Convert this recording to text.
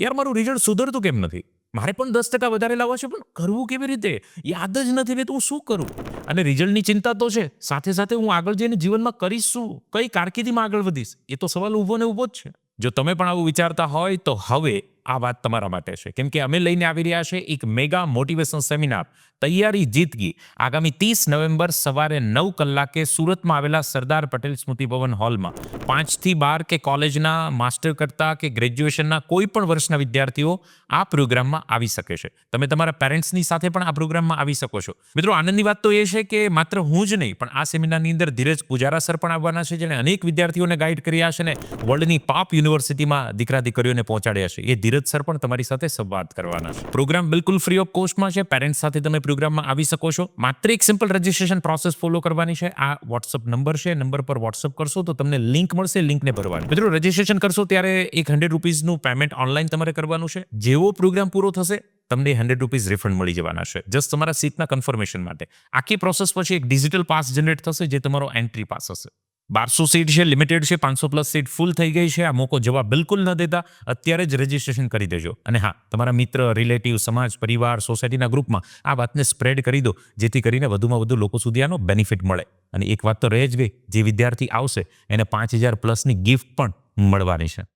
યાર, મારું રિઝલ્ટ સુધરતું કેમ નથી? મારે પણ દસ ટકા વધારે લાવવા છે, પણ કરવું કેવી રીતે? યાદ જ નથી રહેતું, હું શું કરું? અને રિઝલ્ટની ચિંતા તો છે, સાથે સાથે હું આગળ જઈને જીવનમાં કરીશ શું? કઈ કારકિર્દીમાં આગળ વધીશ? એ તો સવાલ ઊભો ને ઊભો જ છે. જો તમે પણ આવું વિચારતા હોય તો હવે આ વાત તમારા માટે છે. કેમ કે અમે લઈને આવી રહ્યા છે એક મેગા મોટિવેશન સેમિનાર તૈયારી જીતગી આગામી ત્રીસ નવેમ્બર સવારે નવ કલાકે સુરતમાં આવેલા સરદાર પટેલ સ્મૃતિ ભવન હોલમાં પાંચથી બાર કે કોલેજના માસ્ટર કરતા કે ગ્રેજ્યુએશનના કોઈ પણ વર્ષના વિદ્યાર્થીઓ આ પ્રોગ્રામમાં આવી શકે છે. તમે તમારા પેરેન્ટ્સની સાથે પણ આ પ્રોગ્રામમાં આવી શકો છો. મિત્રો, આનંદની વાત તો એ છે કે માત્ર હું જ નહીં, પણ આ સેમિનારની અંદર ધીરજ પૂજારા સર પણ આવવાના છે, જેણે અનેક વિદ્યાર્થીઓને ગાઈડ કર્યા છે ને વર્લ્ડની પાપ યુનિવર્સિટીમાં દીકરા દીકરીઓને પહોંચાડ્યા છે. એ ધીરજ સર પણ તમારી સાથે સંવાદ કરવાના છે. પ્રોગ્રામ બિલકુલ ફ્રી ઓફ કોસ્ટમાં છે. પેરેન્ટ્સ સાથે તમે પ્રોગ્રામમાં આવી શકો છો. માત્ર એક સિમ્પલ રજિસ્ટ્રેશન પ્રોસેસ ફોલો કરવાની છે. આ વોટ્સઅપ નંબર છે. નંબર પર વોટ્સઅપ કરશો તો તમને લિંક મળશે. લિંકને ભરવાની. મિત્રો રજિસ્ટ્રેશન કરશો ત્યારે એક હંડ્રેડ રૂપીઝનું પેમેન્ટ ઓનલાઈન તમારે કરવાનું છે. જેવો પ્રોગ્રામ પૂરો થશે, તમને હંડ્રેડ રૂપીઝ રિફંડ મળી જવાના છે. જસ્ટ તમારા સીટના કન્ફર્મેશન માટે. આખી પ્રોસેસ પછી એક ડિજિટલ પાસ જનરેટ થશે, જે તમારો એન્ટ્રી પાસ હશે. બારસો સીટ છે, લિમિટેડ છે, પાંચસો પ્લસ સીટ ફૂલ થઈ ગઈ છે. આ મોકો જવા બિલકુલ ન દેતા. અત્યારે જ રજીસ્ટ્રેશન કરી દેજો. અને હા, તમારા મિત્ર રિલેટિવ સમાજ, પરિવાર સોસાયટીના ગ્રુપમાં આ વાતને સ્પ્રેડ કરી દો, જેથી કરીને વધુમાં વધુ લોકો સુધી આનો બેનિફિટ મળે. અને એક વાત તો રહે જ ગઈ જે વિદ્યાર્થી આવશે, એને પાંચ હજાર પ્લસની ગિફ્ટ પણ મળવાની છે.